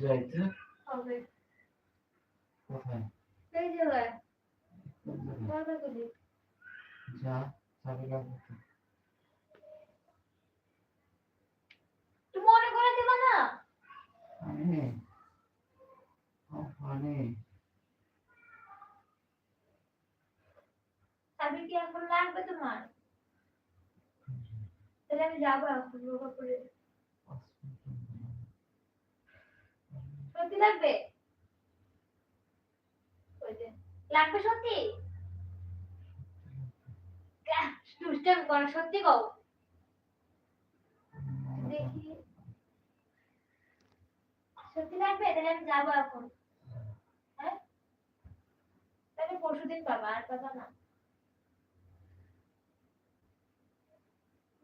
যাইতে কোথায় কোন জায়গায়? যা চাবি লাগবে তো। মনে করে দিবা না পানি ও পানি চাবি কি এখন লাগবে তোমার? তাহলে আমি যাব এখন করে সত্যি লাগবে? লাগবে সত্যি? সত্যি কও। দেখি। সত্যি লাগবে? তাহলে আমি যাব এখন হ্যাঁ তাহলে পরশু দিন পাবা আর পাবা না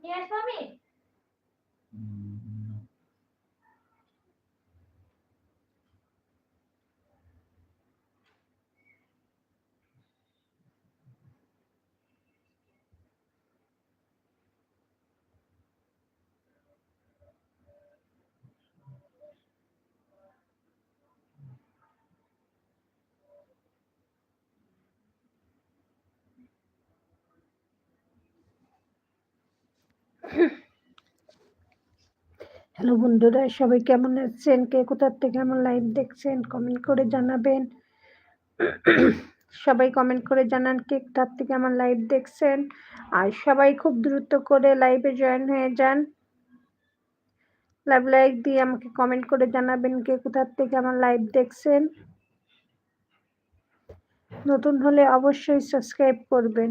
নিয়ে আসব হ্যালো বন্ধুরা, সবাই কেমন আছেন? কে কোথার থেকে আমার লাইভ দেখছেন কমেন্ট করে জানাবেন। সবাই কমেন্ট করে জানান কে কোথার থেকে আমার লাইভ দেখছেন। আর সবাই খুব দ্রুত করে লাইভে জয়েন হয়ে যান। লাইভ লাইক দিয়ে আমাকে কমেন্ট করে জানাবেন কে কোথার থেকে আমার লাইভ দেখছেন। নতুন হলে অবশ্যই সাবস্ক্রাইব করবেন।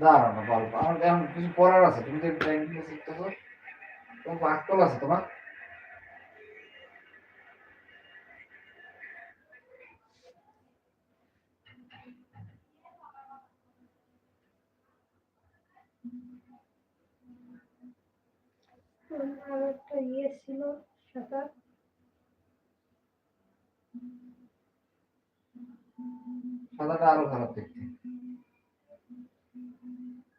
দাঁড়ানো গল্প আমার এখন কিছু পড়ার আছে তুমি যে ট্রেনিং শিখতেছো। তোমার আক্কল আছে তোমার? আমার একটা ইয়ে ছিল সাদা সাদাটা আরও খারাপ দেখতে। Mm-hmm.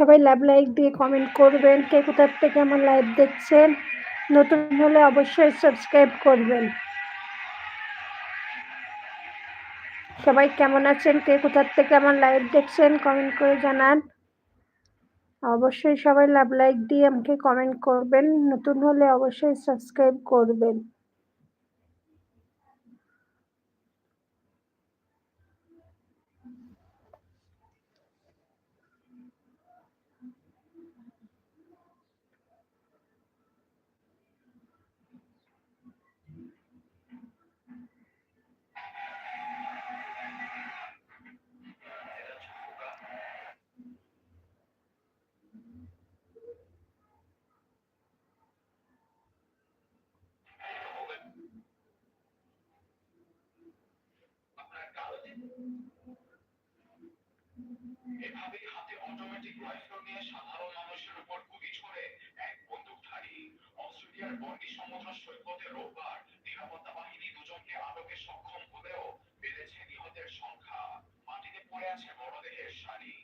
সবাই লাভ লাইক দিয়ে কমেন্ট করবেন। কে কোথার থেকে আমার লাইভ দেখছেন? নতুন হলে অবশ্যই সাবস্ক্রাইব করবেন। সবাই কেমন আছেন? কে কোথার থেকে আমার লাইভ দেখছেন? কমেন্ট করে জানান। অবশ্যই সবাই লাভ লাইক দিয়ে আমাকে কমেন্ট করবেন। নতুন হলে অবশ্যই সাবস্ক্রাইব করবেন। এভাবেই হাতে অটোমেটিক রাইফেল নিয়ে সাধারণ মানুষের উপর গুলি ছড়ে এক বন্দুকধারী অস্ট্রেলিয়ার বন্ডি সমুদ্র সৈকতে রোববার নিরাপত্তা বাহিনী দুজনকে আটকে সক্ষম হলেও বেড়েছে নিহতের সংখ্যা। মাটিতে পড়ে আছে মরদেহের সারি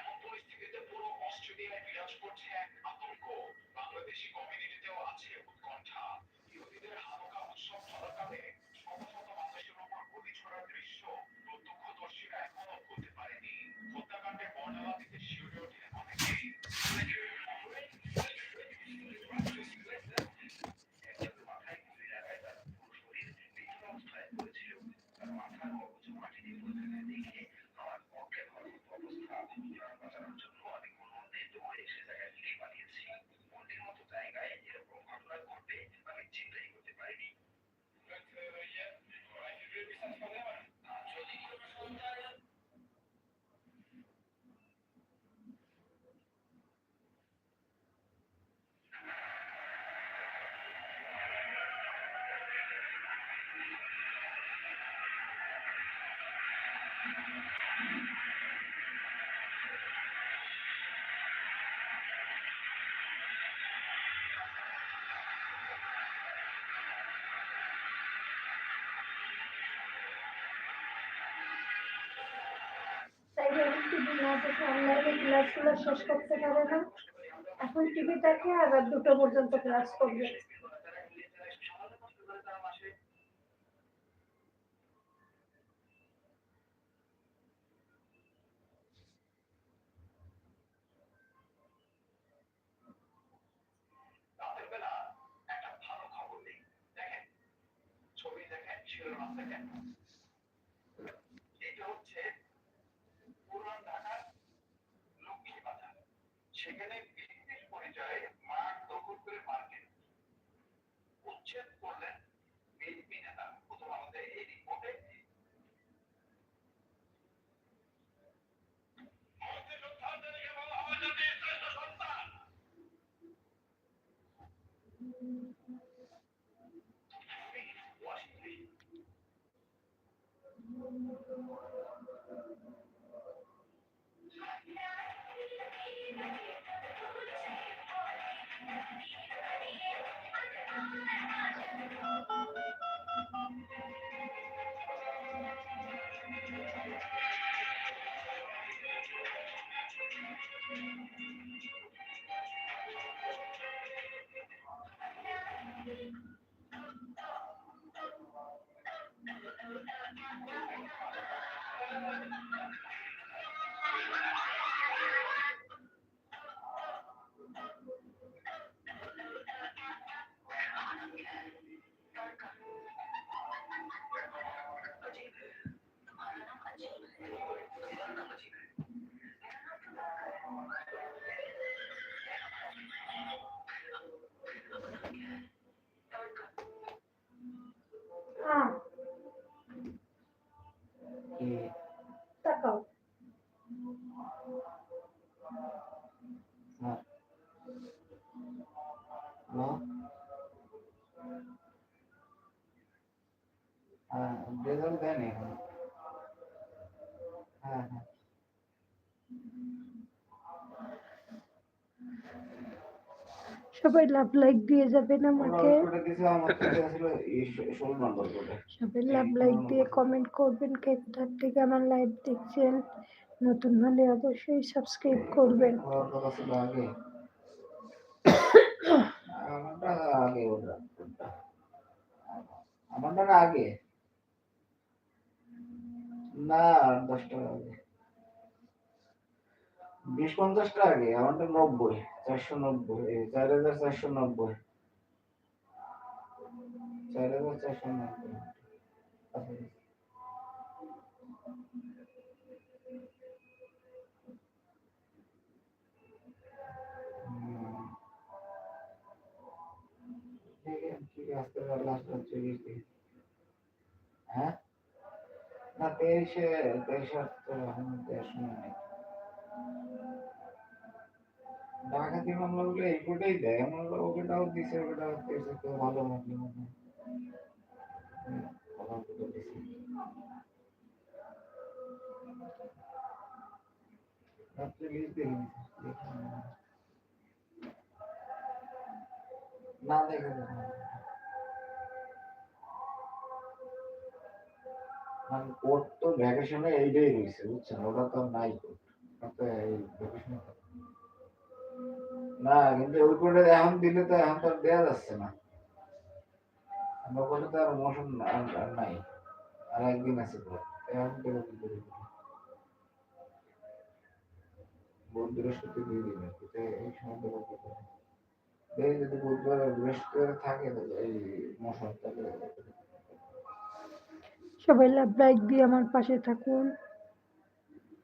এমন পরিস্থিতিতে পুরো অস্ট্রেলিয়ায় বিরাজ করছে এক আতঙ্ক। Bangladeshi কমিউনিটিতেও on a shootout on a game. না দেখে অনলাইনে ক্লাসগুলো শেষ করতে পারে না। এখন টিভি দেখে আর রাত দুটো পর্যন্ত ক্লাস করবে। রাতের বেলা সেখানে বিশেষ পরিচয়ে মাঠ দখল করে মার্কেট উচ্ছেদ করলেন বিএনপি নেতা। প্রথম আমাদের এই রিপোর্টে সবাই লাভ লাইক দিয়ে যাবেন আমাকে। আমার সবাই লাভ লাইক দিয়ে কমেন্ট করবেন কে কোথার থেকে আমার লাইভ দেখছেন। নতুন হলে অবশ্যই সাবস্ক্রাইব করবেন। আমারটা না আগে। না আট দশ টাকা আগে। বিশ পঞ্চাশটা আগে, আমারটা নব্বই, চারশো নব্বই চার হাজার চারশো নব্বই। চার হাজার চারশো নব্বই। হ্যাঁ? না, তেইশে তেইশে নেই ডাকাতি মামলা গুলো এই কোটাই দেয়। এমন ওটাও দিছে ওটাও দিছে, তো ভালো মামলা মনে না দেখে। মানে কোর্ট তো ভ্যাকেশনে এইটাই রয়েছে বুঝছেন? ওটা তো নাই কোর্ট না, কিন্তু ওই কোর্টে এখন দিলে তো এখন তো দেওয়া যাচ্ছে না। আমরা কোর্টে তো আর আর নাই। আর একদিন আছে কোর্ট এখন দেবো বৃহস্পতি দুই দিন এই সময় দেবো করে? দেখি যদি বুধবার বৃহস্পতিবার থাকে এই তাহলে সবাই লাভ লাইক দিয়ে আমার পাশে থাকুন।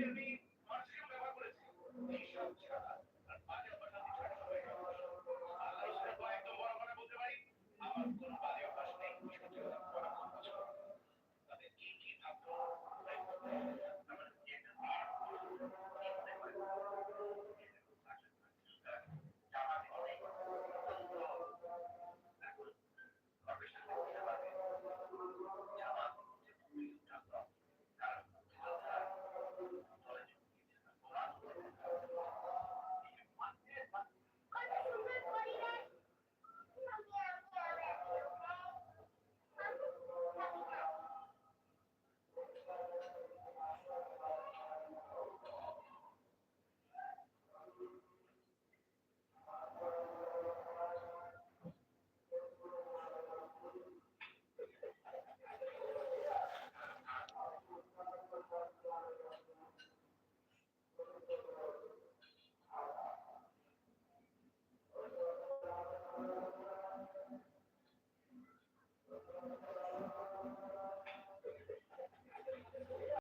can me